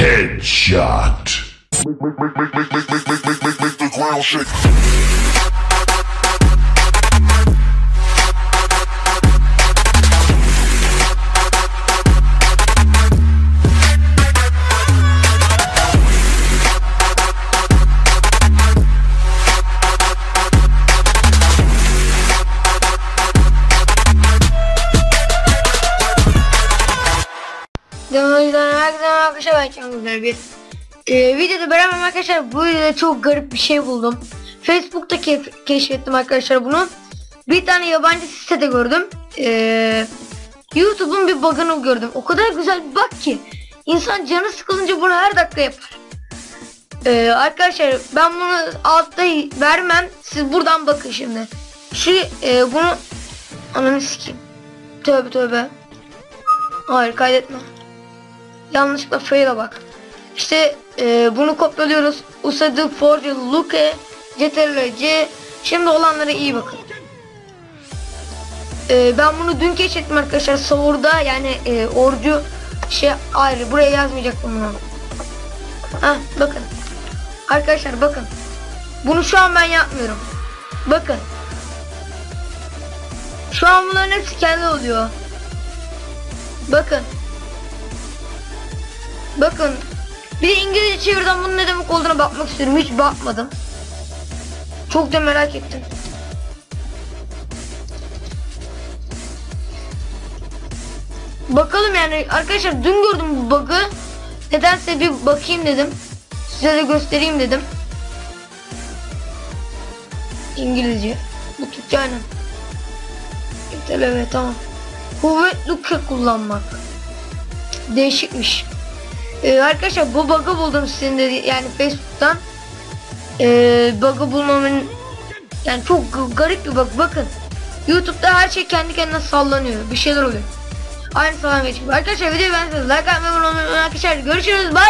Headshot. Make, make, make, make, make, make, make, make, make, the ground shake. Demo'dan herkese merhaba arkadaşlar ben güzel bir ee, videoda beraber arkadaşlar bu videoda çok garip bir şey buldum. Facebook'ta ke- keşfettim arkadaşlar bunu. Bir tane yabancı sitede gördüm. Ee, YouTube'un bir bug'ını gördüm. O kadar güzel bir bug ki. İnsan canı sıkılınca bunu her dakika yapar. Ee, arkadaşlar ben bunu altta vermem. Siz buradan bakın şimdi. Şu e, bunu ananı sikeyim. Tövbe tövbe. Hayır kaydetme. Yanlışlıkla fail'e bak. İşte e, bunu kopyalıyoruz. Usadı Forge Luke CTRL C. Şimdi olanlara iyi bakın. E, ben bunu dün keşfettim arkadaşlar. Savurda yani e, orcu şey ayrı. Buraya yazmayacaktım bunu. Heh, bakın. Arkadaşlar bakın. Bunu şu an ben yapmıyorum. Bakın. Şu an bunların hepsi kendi oluyor. Bakın. Bakın. Bir İngilizce çevirden bunun ne demek olduğuna bakmak istiyorum. Hiç bakmadım. Çok da merak ettim. Bakalım yani arkadaşlar dün gördüm bu bug'ı. Nedense bir bakayım dedim. Size de göstereyim dedim. İngilizce. Bu Türkçe aynen. Evet tamam. Kuvvetli kullanmak. Değişikmiş. Ee, arkadaşlar bu bug'ı buldum sizin de yani Facebook'tan. Ee, bug'ı bulmamın yani çok garip bir bug. Bakın. YouTube'da her şey kendi kendine sallanıyor. Bir şeyler oluyor. Aynı falan geçiyor. Arkadaşlar videoyu beğendiyseniz like atmayı unutmayın. Arkadaşlar görüşürüz. Bye.